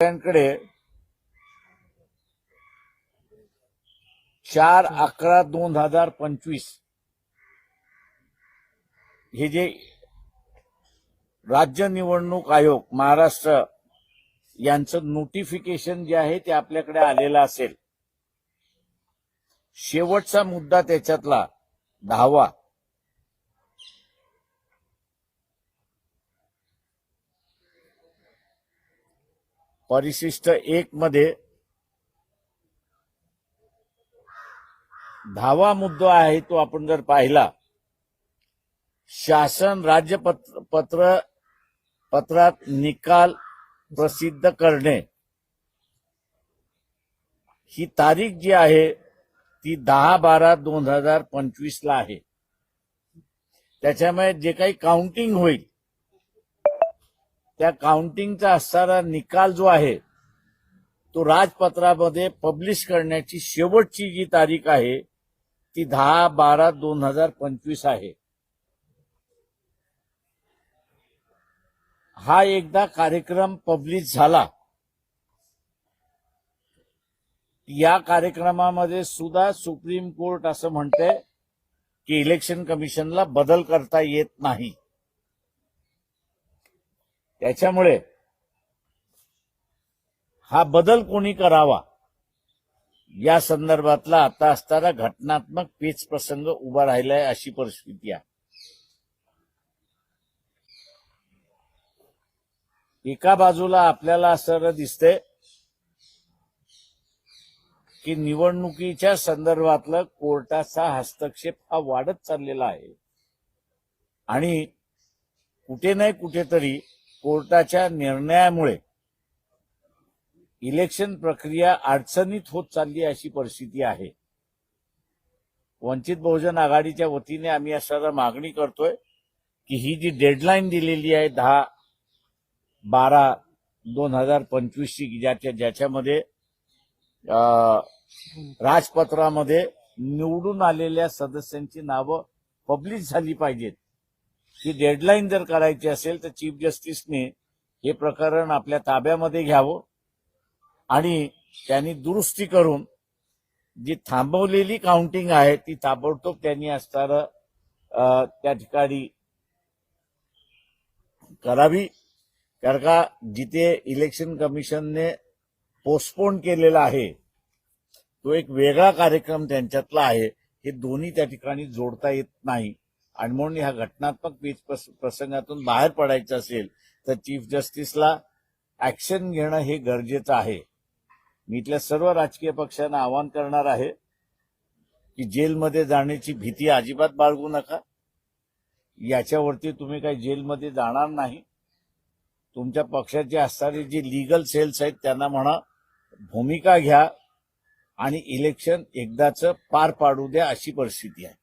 शेतकऱ्यांकडे चार अकरा दोन हजार पंचवीस. हे जे राज्य निवडणूक आयोग महाराष्ट्र यांचं नोटिफिकेशन जे आहे ते आपल्याकडे आलेलं असेल. शेवटचा मुद्दा त्याच्यातला दहावा. परिशिष्ट एक मध्ये दहावा मुद्दा आहे तो आपण जर पाहिला शासन राज्य पत्र पत्र पत्रात निकाल प्रसिद्ध करणे. ही तारीख जी आहे ती दहा बारा दोन हजार पंचवीस ला आहे. त्याच्यामुळे जे काही काउंटिंग होईल त्या काउंटिंगचा असणारा निकाल जो आहे तो राजपत्रामध्ये पब्लिश करण्याची शेवटची जी तारीख आहे ती दहा बारा दोन हजार पंचवीस आहे. हा एकदा कार्यक्रम पब्लिश झाला या कार्यक्रमामध्ये सुद्धा सुप्रीम कोर्ट असं म्हणते की इलेक्शन कमिशनला बदल करता येत नाही. त्याच्यामुळे हा बदल कोणी करावा? या संदर्भातला आता असताना घटनात्मक पेच प्रसंग उभा राहिलाय अशी परिस्थिती आहे. एका बाजूला आपल्याला असं दिसतंय की निवडणुकीच्या संदर्भातलं कोर्टाचा हस्तक्षेप हा वाढत चाललेला आहे. आणि कुठे नाही कुठेतरी कोर्टाच्या निर्णयामुळे इलेक्शन प्रक्रिया अडचणीत होत चालली अशी परिस्थिती आहे. वंचित बहुजन आघाडीच्या वतीने आम्ही अशा मागणी करतोय की ही जी डेडलाईन दिलेली आहे दहा बारा दोन हजार पंचवीसची ज्याच्या ज्याच्यामध्ये राजपत्रामध्ये निवडून आलेल्या सदस्यांची नावं पब्लिश झाली पाहिजेत. ही डेडलाईन जर करायची असेल तर चीफ जस्टिसने हे प्रकरण आपल्या ताब्यामध्ये घ्यावं आणि त्यांनी दुरुस्ती करून जी थांबवलेली काउंटिंग आहे ती ताबडतोब त्यांनी असणार त्या ठिकाणी करावी. कारण का जिथे इलेक्शन कमिशनने पोस्टपोन केलेला आहे तो एक वेगळा कार्यक्रम त्यांच्यातला आहे. हे दोन्ही त्या ठिकाणी जोडता येत नाही. आणि म्हणून ह्या घटनात्मक पेच प्रसंगातून बाहेर पडायचं असेल तर चीफ जस्टिसला ऍक्शन घेणं हे गरजेचं आहे. मी इथल्या सर्व राजकीय पक्षांना आवाहन करणार आहे की जेलमध्ये जाण्याची भीती अजिबात बाळगू नका. याच्यावरती तुम्ही काही जेलमध्ये जाणार नाही. तुमच्या पक्षाचे असणारे जे लिगल सेल्स आहेत त्यांना म्हणा भूमिका घ्या आणि इलेक्शन एकदाच पार पाडू द्या अशी परिस्थिती आहे.